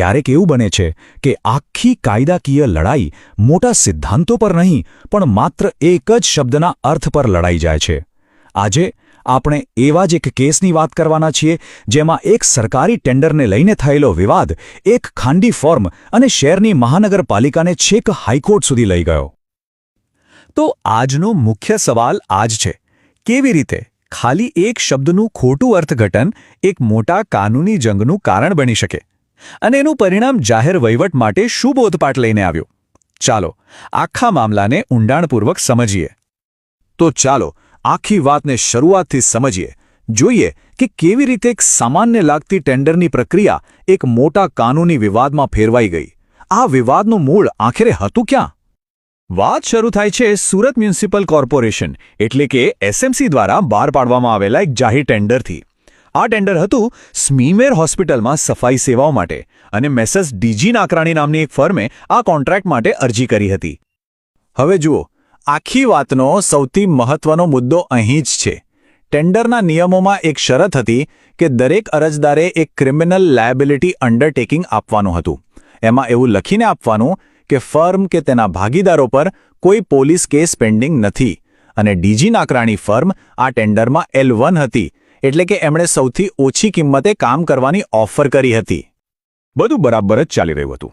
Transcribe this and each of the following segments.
ક્યારેક એવું બને છે કે આખી કાયદાકીય લડાઈ મોટા સિદ્ધાંતો પર નહીં, પણ માત્ર એક જ શબ્દના અર્થ પર લડાઈ જાય છે. આજે આપણે એવા જ એક કેસની વાત કરવાના છીએ, જેમાં એક સરકારી ટેન્ડરને લઈને થયેલો વિવાદ એક ખાંડી ફોર્મ અને શહેરની મહાનગરપાલિકાને છેક હાઈકોર્ટ સુધી લઈ ગયો. તો આજનો મુખ્ય સવાલ આજ છે. કેવી રીતે ખાલી એક શબ્દનું ખોટું અર્થઘટન એક મોટા કાનૂની જંગનું કારણ બની શકે? અને એનું પરિણામ જાહેર વહીવટ માટે શું બોધપાઠ લઈને આવ્યો. ચાલો, આખા મામલાને ઊંડાણપૂર્વક સમજીએ. તો ચાલો, આખી વાતને શરૂઆતથી સમજીએ. જોઈએ કે કેવી રીતે એક સામાન્ય લાગતી ટેન્ડરની પ્રક્રિયા એક મોટા કાનૂની વિવાદમાં ફેરવાઈ ગઈ. આ વિવાદનું મૂળ આખરે હતું ક્યાં? વાત શરૂ થાય છે સુરત મ્યુનિસિપલ કોર્પોરેશન, એટલે કે એસએમસી દ્વારા બહાર પાડવામાં આવેલા એક જાહેર ટેન્ડરથી. આ ટેન્ડર હતું સ્મીમેર હોસ્પિટલમાં સફાઈ સેવાઓ માટે અને મેસસ ડીજી નાકરાણી નામની એક ફર્મે આ કોન્ટ્રાક્ટ માટે અરજી કરી હતી. હવે જુઓ, આખી વાતનો સૌથી મહત્વનો મુદ્દો અહીં જ છે. ટેન્ડરના નિયમોમાં એક શરત હતી કે દરેક અરજદારે એક ક્રિમિનલ લાયબિલિટી અંડરટેકિંગ આપવાનું હતું. એમાં એવું લખીને આપવાનું કે ફર્મ કે તેના ભાગીદારો પર કોઈ પોલીસ કેસ પેન્ડિંગ નથી અને ડીજી નાકરાણી ફર્મ આ ટેન્ડરમાં એલ હતી એટલે કે એમણે સૌથી ઓછી કિંમતે કામ કરવાની ઓફર કરી હતી. બધું બરાબર જ ચાલી રહ્યું હતું.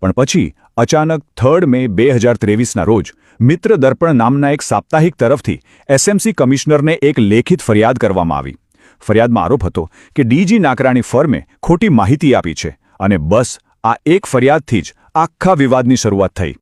પણ પછી અચાનક થર્ડ મે બે હજાર ત્રેવીસના રોજ મિત્ર દર્પણ નામના એક સાપ્તાહિક તરફથી એસએમસી કમિશનરને એક લેખિત ફરિયાદ કરવામાં આવી. ફરિયાદમાં આરોપ હતો કે ડીજી નાકરાણી ફર્મે ખોટી માહિતી આપી છે અને બસ આ એક ફરિયાદથી જ આખા વિવાદની શરૂઆત થઈ.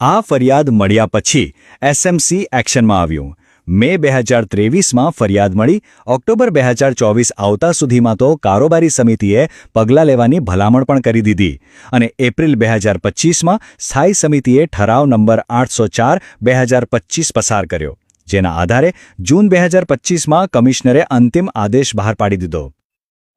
આ ફરિયાદ મળ્યા પછી એસએમસી એક્શનમાં આવ્યું. મે બે હજાર ત્રેવીસમાં ફરિયાદ મળી. ઓક્ટોબર બે હજાર ચોવીસ આવતા સુધીમાં તો કારોબારી સમિતિએ પગલાં લેવાની ભલામણ પણ કરી દીધી. અને એપ્રિલ બે હજાર પચીસમાં સ્થાયી સમિતિએ ઠરાવ નંબર આઠસો ચાર બે હજાર પચીસ પસાર કર્યો. જેના આધારે જૂન બે હજાર પચીસમાં કમિશનરે અંતિમ આદેશ બહાર પાડી દીધો.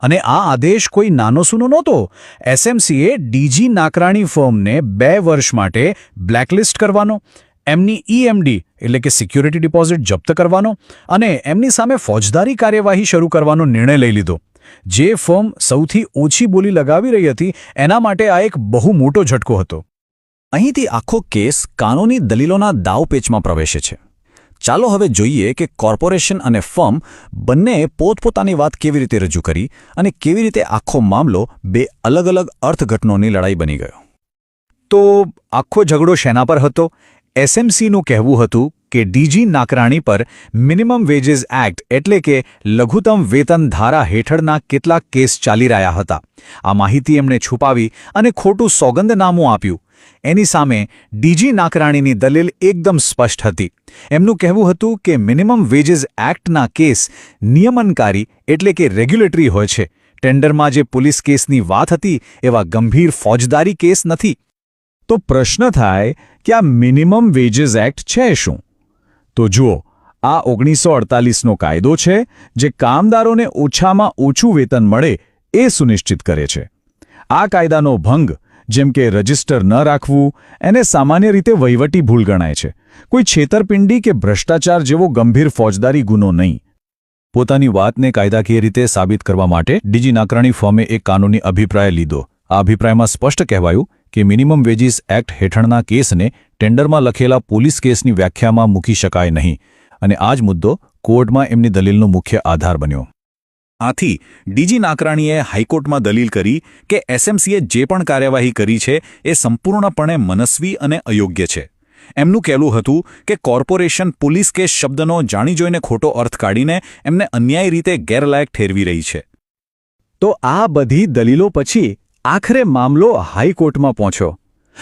અને આ આદેશ કોઈ નાનો સૂનો નહોતો. એસએમસીએ ડીજી નાકરાણી ફર્મને બે વર્ષ માટે બ્લેકલિસ્ટ કરવાનો. એમની ઈએમડી એટલે કે સિક્યુરિટી ડિપોઝિટ જપ્ત કરવાનો અને એમની સામે ફોજદારી કાર્યવાહી શરૂ કરવાનો નિર્ણય લઈ લીધો. જે ફર્મ સૌથી ઓછી બોલી લગાવી રહી હતી, એના માટે આ એક બહુ મોટો ઝટકો હતો. અહીંથી આખો કેસ કાનૂની દલીલોના દાવપેચમાં પ્રવેશે છે. ચાલો હવે જોઈએ કે કોર્પોરેશન અને ફર્મ બંનેએ પોતપોતાની વાત કેવી રીતે રજૂ કરી અને કેવી રીતે આખો મામલો બે અલગ અલગ અર્થઘટનોની લડાઈ બની ગયો. તો આખો ઝઘડો શેના પર હતો? એસએમસીનું કહેવું હતું કે ડીજી નાકરાણી પર મિનિમમ વેજીસ એક્ટ એટલે કે લઘુત્તમ વેતન ધારા હેઠળના કેટલાક કેસ ચાલી રહ્યા હતા. આ માહિતી એમણે છુપાવી અને ખોટું સોગંદનામું આપ્યું. એની સામે ડીજી નાકરાણીની દલીલ એકદમ સ્પષ્ટ હતી. એમનું કહેવું હતું કે મિનિમમ વેજીસ એક્ટના કેસ નિયમનકારી એટલે કે રેગ્યુલેટરી હોય છે. ટેન્ડરમાં જે પોલીસ કેસની વાત હતી એવા ગંભીર ફોજદારી કેસ નથી. તો પ્રશ્ન થાય કે આ મિનિમમ વેજીસ એક્ટ છે શું? તો જુઓ, આ ઓગણીસો અડતાલીસનો કાયદો છે, જે કામદારોને ઓછામાં ઓછું વેતન મળે એ સુનિશ્ચિત કરે છે. આ કાયદાનો ભંગ, જેમ કે રજિસ્ટર ન રાખવું, એને સામાન્ય રીતે વહીવટી ભૂલ ગણાય છે. કોઈ છેતરપિંડી કે ભ્રષ્ટાચાર જેવો ગંભીર ફોજદારી ગુનો નહીં. પોતાની વાતને કાયદાકીય રીતે સાબિત કરવા માટે ડીજી નાકરાણી ફોર્મે એક કાનૂની અભિપ્રાય લીધો. આ અભિપ્રાયમાં સ્પષ્ટ કહેવાયું કે મિનિમમ વેજીસ એક્ટ હેઠળના કેસને ટેન્ડરમાં લખેલા પોલીસ કેસની વ્યાખ્યામાં મૂકી શકાય નહીં. અને આ જ મુદ્દો કોર્ટમાં એમની દલીલનો મુખ્ય આધાર બન્યો. આથી, ડીજી નાકરાણીએ હાઈકોર્ટમાં દલીલ કરી કે એસએમસીએ જે પણ કાર્યવાહી કરી છે એ સંપૂર્ણપણે મનસ્વી અને અયોગ્ય છે. એમનું કહેલું હતું કે કોર્પોરેશન પોલીસ કેસ શબ્દનો જાણી જોઈને ખોટો અર્થ કાઢીને એમને અન્યાયી રીતે ગેરલાયક ઠેરવી રહી છે. તો આ બધી દલીલો પછી આખરે મામલો હાઈકોર્ટમાં પહોંચ્યો.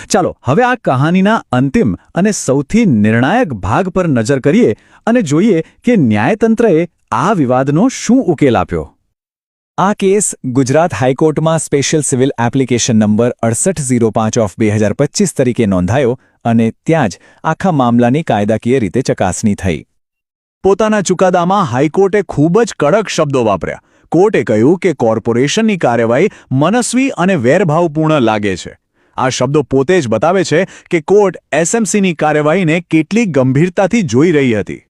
ચાલો, હવે આ કહાનીના અંતિમ અને સૌથી નિર્ણાયક ભાગ પર નજર કરીએ અને જોઈએ કે ન્યાયતંત્રએ આ વિવાદનો શું ઉકેલ આપ્યો. આ કેસ ગુજરાત હાઈકોર્ટમાં સ્પેશિયલ સિવિલ એપ્લિકેશન નંબર અડસઠ ઝીરો પાંચ ઓફ બે હજાર પચીસ તરીકે નોંધાયો અને ત્યાં જ આખા મામલાની કાયદાકીય રીતે ચકાસણી થઈ. પોતાના ચુકાદામાં હાઈકોર્ટે ખૂબ જ કડક શબ્દો વાપર્યા. કોર્ટે કહ્યું કે કોર્પોરેશનની કાર્યવાહી મનસ્વી અને વેરભાવપૂર્ણ લાગે છે. આ શબ્દો પોતે જ બતાવે છે કે કોર્ટ એસએમસીની કાર્યવાહીને કેટલી ગંભીરતાથી જોઈ રહી હતી.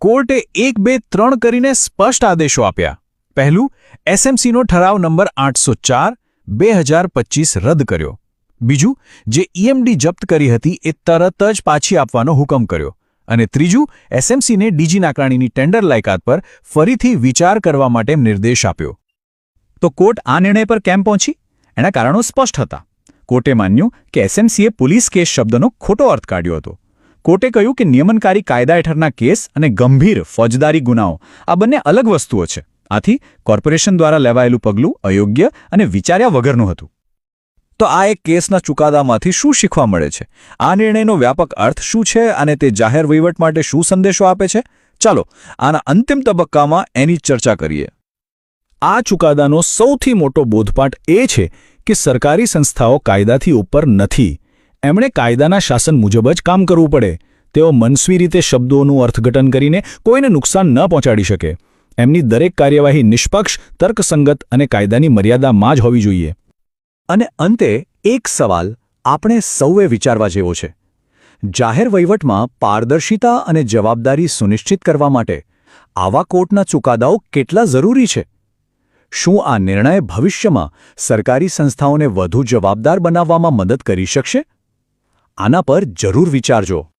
કોર્ટે એક બે ત્રણ કરીને સ્પષ્ટ આદેશો આપ્યા. પહેલું, એસએમસીનો ઠરાવ નંબર આઠસો ચાર, બે હજાર પચીસ રદ કર્યો. બીજું, જે ઈએમડી જપ્ત કરી હતી એ તરત જ પાછી આપવાનો હુકમ કર્યો. અને ત્રીજું એસએમસીને ડીજી નાકરાણીની ટેન્ડર લાયકાત પર ફરીથી વિચાર કરવા માટે નિર્દેશ આપ્યો. તો કોર્ટ આ નિર્ણય પર કેમ પહોંચી? એના કારણો સ્પષ્ટ હતા. કોર્ટે માન્યું કે એસએમસીએ પોલીસ કેસ શબ્દનો ખોટો અર્થ કાઢ્યો હતો. કોર્ટે કહ્યું કે નિયમનકારી કાયદા હેઠળના કેસ અને ગંભીર ફોજદારી ગુનાઓ, આ બંને અલગ વસ્તુઓ છે. આથી કોર્પોરેશન દ્વારા લેવાયેલું પગલું અયોગ્ય અને વિચાર્યા વગરનું હતું. તો આ એક કેસના ચુકાદામાંથી શું શીખવા મળે છે? આ નિર્ણયનો વ્યાપક અર્થ શું છે અને તે જાહેર વહીવટ માટે શું સંદેશો આપે છે? ચાલો, આના અંતિમ તબક્કામાં એની ચર્ચા કરીએ. આ ચુકાદાનો સૌથી મોટો બોધપાઠ એ છે કે સરકારી સંસ્થાઓ કાયદાથી ઉપર નથી. એમણે કાયદાના શાસન મુજબ જ કામ કરવું પડે. તેઓ મનસ્વી રીતે શબ્દોનું અર્થઘટન કરીને કોઈને નુકસાન ન પહોંચાડી શકે. એમની દરેક કાર્યવાહી નિષ્પક્ષ, તર્કસંગત અને કાયદાની મર્યાદામાં જ હોવી જોઈએ. અને અંતે એક સવાલ આપણે સૌએ વિચારવા જેવો છે. જાહેર વહીવટમાં પારદર્શિતા અને જવાબદારી સુનિશ્ચિત કરવા માટે આવા કોર્ટના ચુકાદાઓ કેટલા જરૂરી છે? શું આ નિર્ણય ભવિષ્યમાં સરકારી સંસ્થાઓને વધુ જવાબદાર બનાવવામાં મદદ કરી શકશે? આના પર જરૂર વિચારજો.